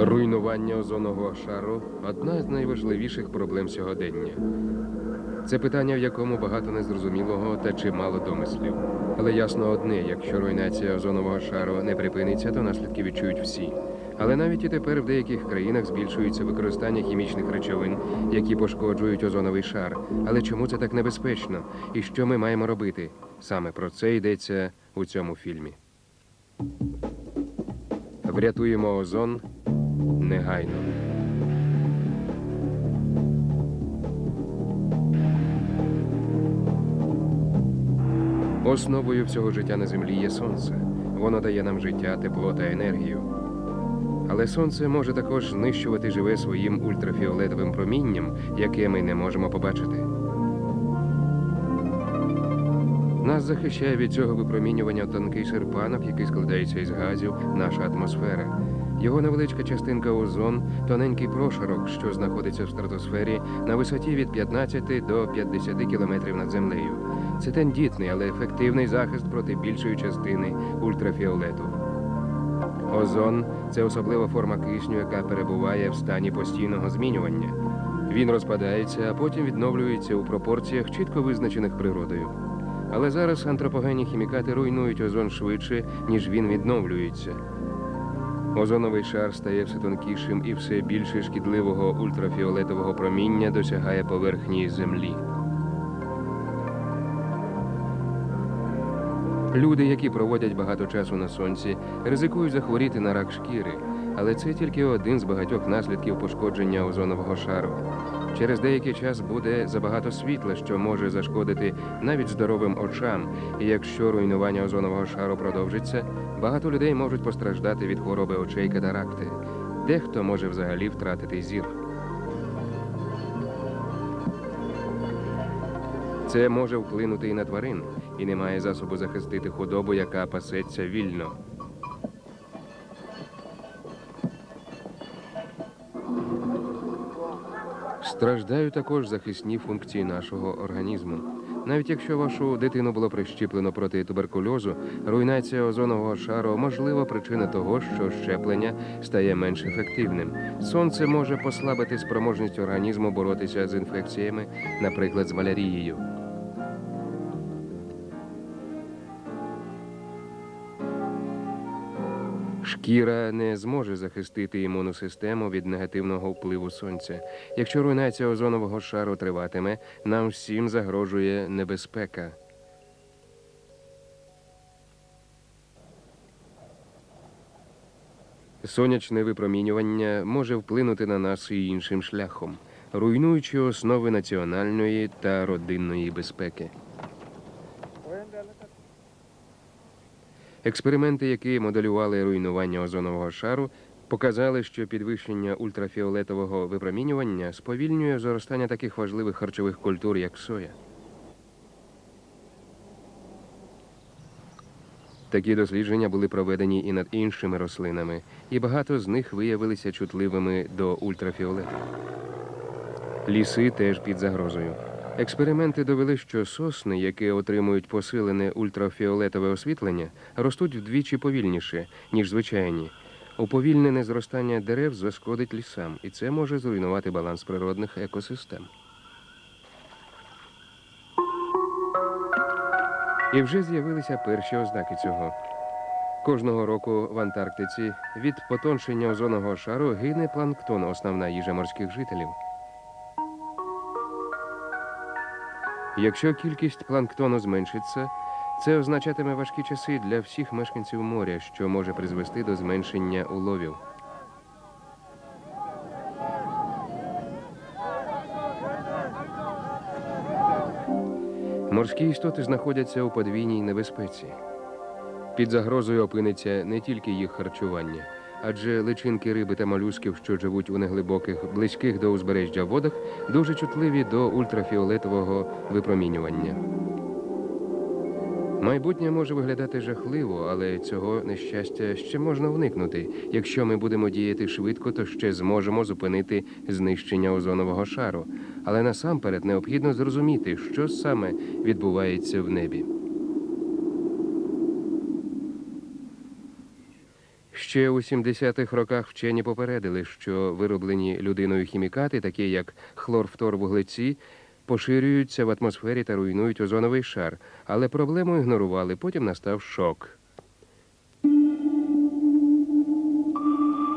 Руйнування озонового шару одна з найважливіших проблем сьогодення. Це питання, в якому багато незрозумілого та чимало домислів. Але ясно одне: якщо руйнація озонового шару не припиниться, то наслідки відчують всі. Але навіть і тепер в деяких країнах збільшується використання хімічних речовин, які пошкоджують озоновий шар. Але чому це так небезпечно? І що ми маємо робити? Саме про це йдеться у цьому фільмі. Врятуємо озон негайно. Основою всього життя на землі є сонце. Воно дає нам життя, тепло та енергію. Але сонце може також знищувати живе своїм ультрафіолетовим промінням, яке ми не можемо побачити. Нас захищає від цього випромінювання тонкий серпанок, який складається із газів, наша атмосфера. Його невеличка частинка озон тоненький прошарок, що знаходиться в стратосфері на висоті від 15 до 50 кілометрів над землею. Це тендітний, але ефективний захист проти більшої частини ультрафіолету. Озон це особлива форма кисню, яка перебуває в стані постійного змінювання. Він розпадається, а потім відновлюється у пропорціях, чітко визначених природою. Але зараз антропогенні хімікати руйнують озон швидше, ніж він відновлюється. Озоновий шар стає все тонкішим і все більше шкідливого ультрафіолетового проміння досягає поверхні землі. Люди, які проводять багато часу на сонці, ризикують захворіти на рак шкіри, але це тільки один з багатьох наслідків пошкодження озонового шару. Через деякий час буде забагато світла, що може зашкодити навіть здоровим очам. І якщо руйнування озонового шару продовжиться, багато людей можуть постраждати від хвороби очей катаракти. Дехто може взагалі втратити зір. Це може вплинути і на тварин, і немає засобу захистити худобу, яка пасеться вільно. Страждають також захисні функції нашого організму. Навіть якщо вашу дитину було прищіплено проти туберкульозу, руйнація озонового шару можлива причина того, що щеплення стає менш ефективним. Сонце може послабити спроможність організму боротися з інфекціями, наприклад, з малярією. Шкіра не зможе захистити імунну систему від негативного впливу сонця. Якщо руйнація озонового шару триватиме, нам всім загрожує небезпека. Сонячне випромінювання може вплинути на нас і іншим шляхом, руйнуючи основи національної та родинної безпеки. Експерименти, які моделювали руйнування озонового шару, показали, що підвищення ультрафіолетового випромінювання сповільнює зростання таких важливих харчових культур, як соя. Такі дослідження були проведені і над іншими рослинами, і багато з них виявилися чутливими до ультрафіолету. Ліси теж під загрозою. Експерименти довели, що сосни, які отримують посилене ультрафіолетове освітлення, ростуть вдвічі повільніше, ніж звичайні. Уповільнене зростання дерев зашкодить лісам, і це може зруйнувати баланс природних екосистем. І вже з'явилися перші ознаки цього. Кожного року в Антарктиці від потоншення озонового шару гине планктон, основна їжа морських жителів. Якщо кількість планктону зменшиться, це означатиме важкі часи для всіх мешканців моря, що може призвести до зменшення уловів. Морські істоти знаходяться у подвійній небезпеці. Під загрозою опиниться не тільки їх харчування, адже личинки риби та молюсків, що живуть у неглибоких, близьких до узбережжя водах, дуже чутливі до ультрафіолетового випромінювання. Майбутнє може виглядати жахливо, але цього нещастя ще можна уникнути. Якщо ми будемо діяти швидко, то ще зможемо зупинити знищення озонового шару. Але насамперед необхідно зрозуміти, що саме відбувається в небі. Ще у 70-х роках вчені попередили, що вироблені людиною хімікати, такі як хлорфторвуглеці, поширюються в атмосфері та руйнують озоновий шар, але проблему ігнорували. Потім настав шок.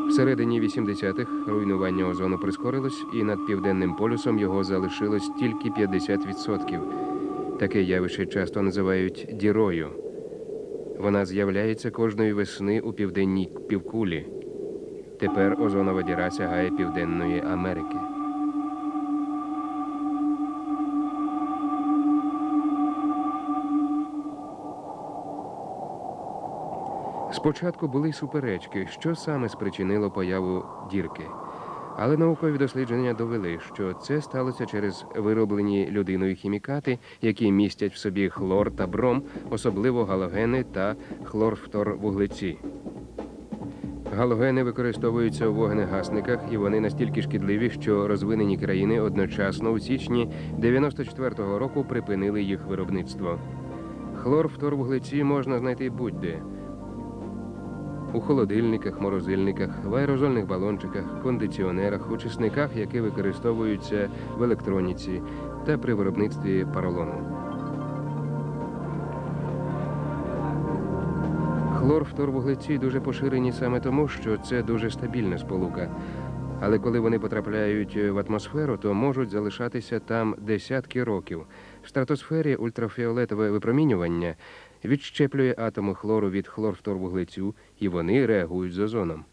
В середині 80-х руйнування озону прискорилось, і над південним полюсом його залишилось тільки 50%. Таке явище часто називають дірою. Вона з'являється кожної весни у південній півкулі. Тепер озонова діра сягає Південної Америки. Спочатку були суперечки, що саме спричинило появу дірки. Але наукові дослідження довели, що це сталося через вироблені людиною хімікати, які містять в собі хлор та бром, особливо галогени та хлорфторвуглеці. Галогени використовуються у вогнегасниках, і вони настільки шкідливі, що розвинені країни одночасно у січні 94-го року припинили їх виробництво. Хлорфторвуглеці можна знайти будь-де. У холодильниках, морозильниках, в аерозольних балончиках, кондиціонерах, очисниках, які використовуються в електроніці та при виробництві поролону. Хлорфторвуглеці дуже поширені саме тому, що це дуже стабільна сполука. Але коли вони потрапляють в атмосферу, то можуть залишатися там десятки років. В стратосфері ультрафіолетове випромінювання відщеплює атоми хлору від хлорфторвуглецю, і вони реагують з озоном,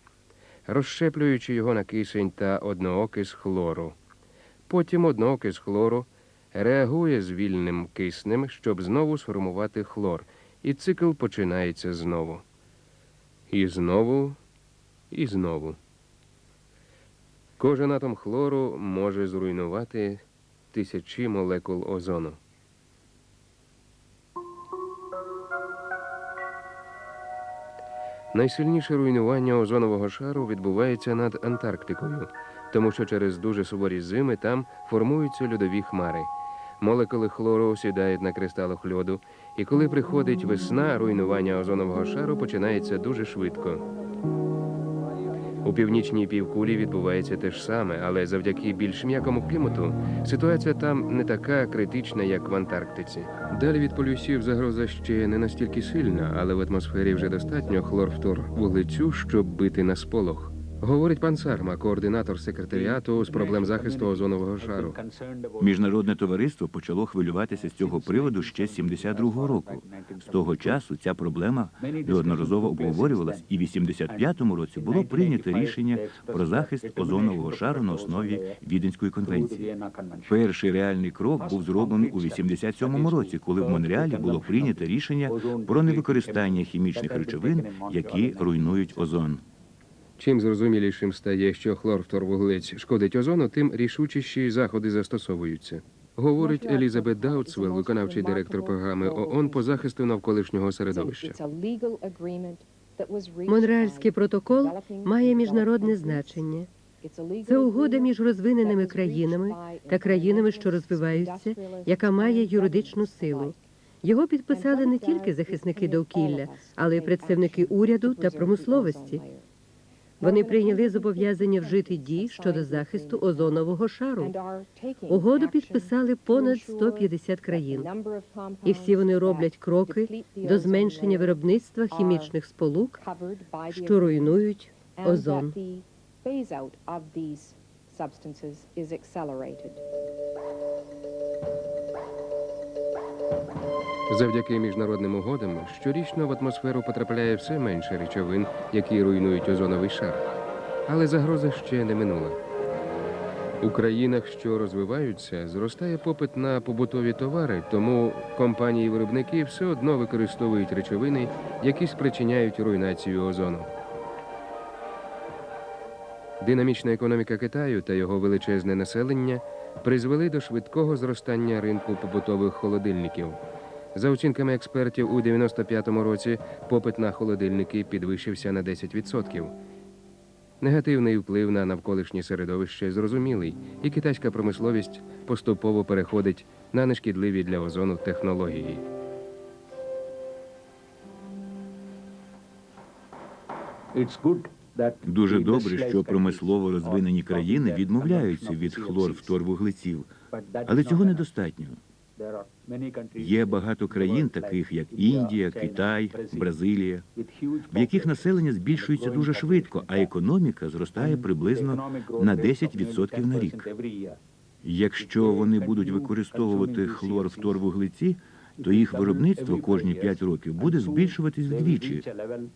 розщеплюючи його на кисень та одноокис хлору. Потім одноокис хлору реагує з вільним киснем, щоб знову сформувати хлор, і цикл починається знову. І знову, і знову. Кожен атом хлору може зруйнувати тисячі молекул озону. Найсильніше руйнування озонового шару відбувається над Антарктикою, тому що через дуже суворі зими там формуються льодові хмари. Молекули хлору осідають на кристалах льоду, і коли приходить весна, руйнування озонового шару починається дуже швидко. У північній півкулі відбувається те ж саме, але завдяки більш м'якому клімату ситуація там не така критична, як в Антарктиці. Далі від полюсів загроза ще не настільки сильна, але в атмосфері вже достатньо хлорфтор вуглецю, щоб бити на сполох. Говорить пан Сарма, координатор секретаріату з проблем захисту озонового шару. Міжнародне товариство почало хвилюватися з цього приводу ще з 72-го року. З того часу ця проблема неодноразово обговорювалась, і в 85-му році було прийнято рішення про захист озонового шару на основі Віденської конвенції. Перший реальний крок був зроблений у 87-му році, коли в Монреалі було прийнято рішення про невикористання хімічних речовин, які руйнують озон. Чим зрозумілішим стає, що хлорфторвуглець шкодить озону, тим рішучіші заходи застосовуються. Говорить Елізабет Даутсвелл, виконавчий директор програми ООН по захисту навколишнього середовища. Монреальський протокол має міжнародне значення. Це угода між розвиненими країнами та країнами, що розвиваються, яка має юридичну силу. Його підписали не тільки захисники довкілля, але й представники уряду та промисловості. Вони прийняли зобов'язання вжити дій щодо захисту озонового шару. Угоду підписали понад 150 країн. І всі вони роблять кроки до зменшення виробництва хімічних сполук, що руйнують озон. Завдяки міжнародним угодам щорічно в атмосферу потрапляє все менше речовин, які руйнують озоновий шар. Але загроза ще не минула. У країнах, що розвиваються, зростає попит на побутові товари, тому компанії-виробники все одно використовують речовини, які спричиняють руйнацію озону. Динамічна економіка Китаю та його величезне населення призвели до швидкого зростання ринку побутових холодильників. За оцінками експертів, у 95-му році попит на холодильники підвищився на 10%. Негативний вплив на навколишнє середовище зрозумілий, і китайська промисловість поступово переходить на нешкідливі для озону технології. Дуже добре, що промислово розвинені країни відмовляються від хлорфторвуглеців, але цього недостатньо. Є багато країн, таких як Індія, Китай, Бразилія, в яких населення збільшується дуже швидко, а економіка зростає приблизно на 10% на рік. Якщо вони будуть використовувати хлорфторвуглеці, то їх виробництво кожні 5 років буде збільшуватись вдвічі,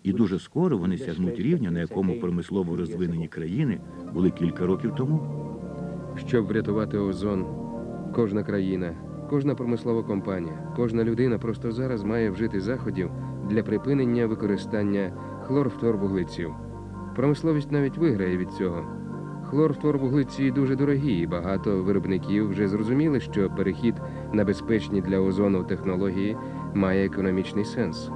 і дуже скоро вони сягнуть рівня, на якому промислово розвинені країни були кілька років тому. Щоб врятувати озон, кожна країна, кожна промислова компанія, кожна людина просто зараз має вжити заходів для припинення використання хлорфторвуглеців. Промисловість навіть виграє від цього. Хлорфторвуглеці дуже дорогі, і багато виробників вже зрозуміли, що перехід на безпечні для озону технології має економічний сенс.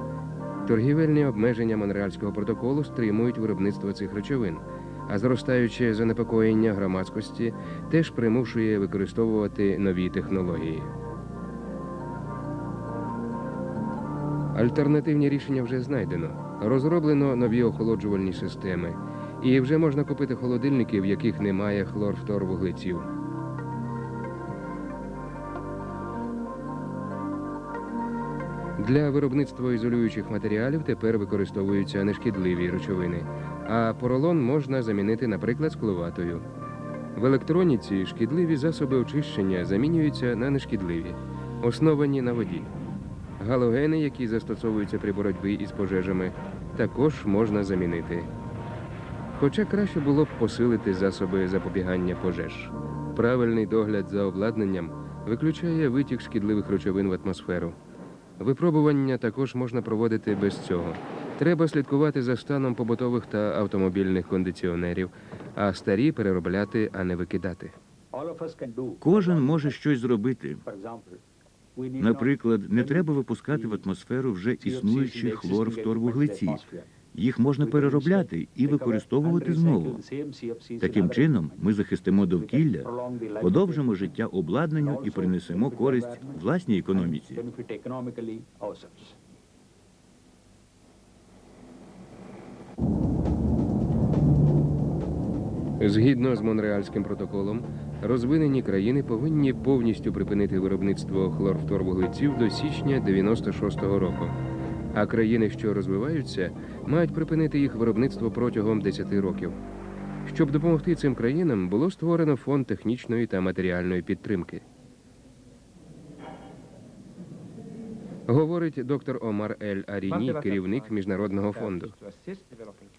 Торгівельні обмеження Монреальського протоколу стримують виробництво цих речовин, а зростаюче занепокоєння громадськості теж примушує використовувати нові технології. Альтернативні рішення вже знайдено. Розроблено нові охолоджувальні системи, і вже можна купити холодильники, в яких немає хлорфторвуглеців. Для виробництва ізолюючих матеріалів тепер використовуються нешкідливі речовини, а поролон можна замінити, наприклад, скловатою. В електроніці шкідливі засоби очищення замінюються на нешкідливі, основані на воді. Галогени, які застосовуються при боротьбі із пожежами, також можна замінити. Хоча краще було б посилити засоби запобігання пожеж. Правильний догляд за обладнанням виключає витік шкідливих речовин в атмосферу. Випробування також можна проводити без цього. Треба слідкувати за станом побутових та автомобільних кондиціонерів, а старі переробляти, а не викидати. Кожен може щось зробити. Наприклад, не треба випускати в атмосферу вже існуючі хлорфторвуглеці. Їх можна переробляти і використовувати знову. Таким чином, ми захистимо довкілля, подовжимо життя обладнанню і принесемо користь власній економіці. Згідно з Монреальським протоколом, розвинені країни повинні повністю припинити виробництво хлорфторвуглеців до січня 96-го року. А країни, що розвиваються, мають припинити їх виробництво протягом 10 років. Щоб допомогти цим країнам, було створено фонд технічної та матеріальної підтримки. Говорить доктор Омар Ель Аріні, керівник міжнародного фонду.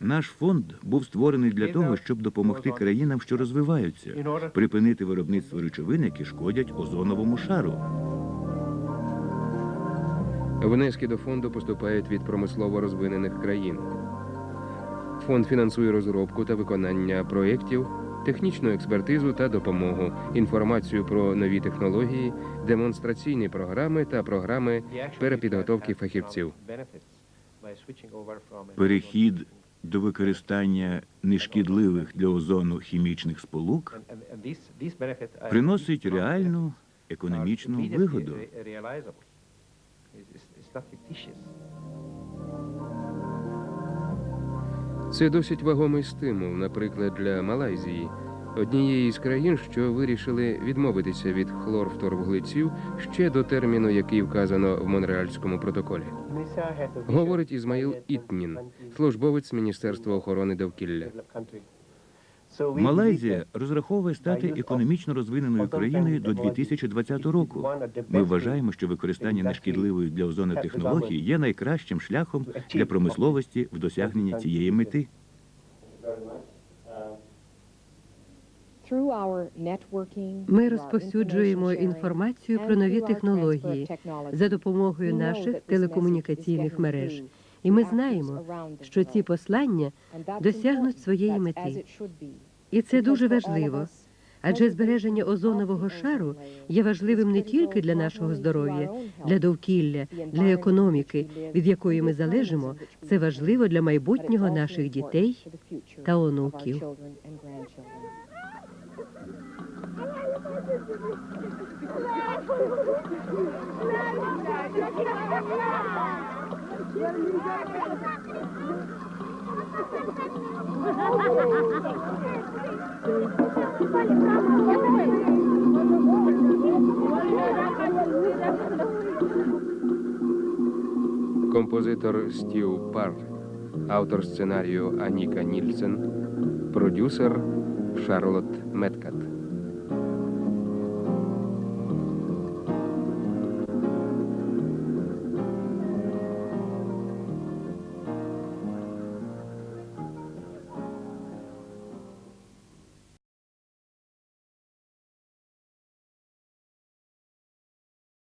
Наш фонд був створений для того, щоб допомогти країнам, що розвиваються, припинити виробництво речовин, які шкодять озоновому шару. Внески до фонду поступають від промислово розвинених країн. Фонд фінансує розробку та виконання проєктів, технічну експертизу та допомогу, інформацію про нові технології, демонстраційні програми та програми перепідготовки фахівців. Перехід до використання нешкідливих для озону хімічних сполук приносить реальну економічну вигоду. Це досить вагомий стимул, наприклад, для Малайзії, однієї з країн, що вирішили відмовитися від хлорфторвуглеців ще до терміну, який вказано в Монреальському протоколі. Говорить Ізмаїл Ітнін, службовець Міністерства охорони довкілля. Малайзія розраховує стати економічно розвиненою країною до 2020 року. Ми вважаємо, що використання нешкідливої для озону технології є найкращим шляхом для промисловості в досягненні цієї мети. Ми розповсюджуємо інформацію про нові технології за допомогою наших телекомунікаційних мереж. І ми знаємо, що ці послання досягнуть своєї мети. І це дуже важливо, Адже збереження озонового шару є важливим не тільки для нашого здоров'я, для довкілля, для економіки, від якої ми залежимо. Це важливо для майбутнього наших дітей та онуків. Композитор Стів Пар, автор сценарію Аніка Нільсен, продюсер Шарлот Меткат.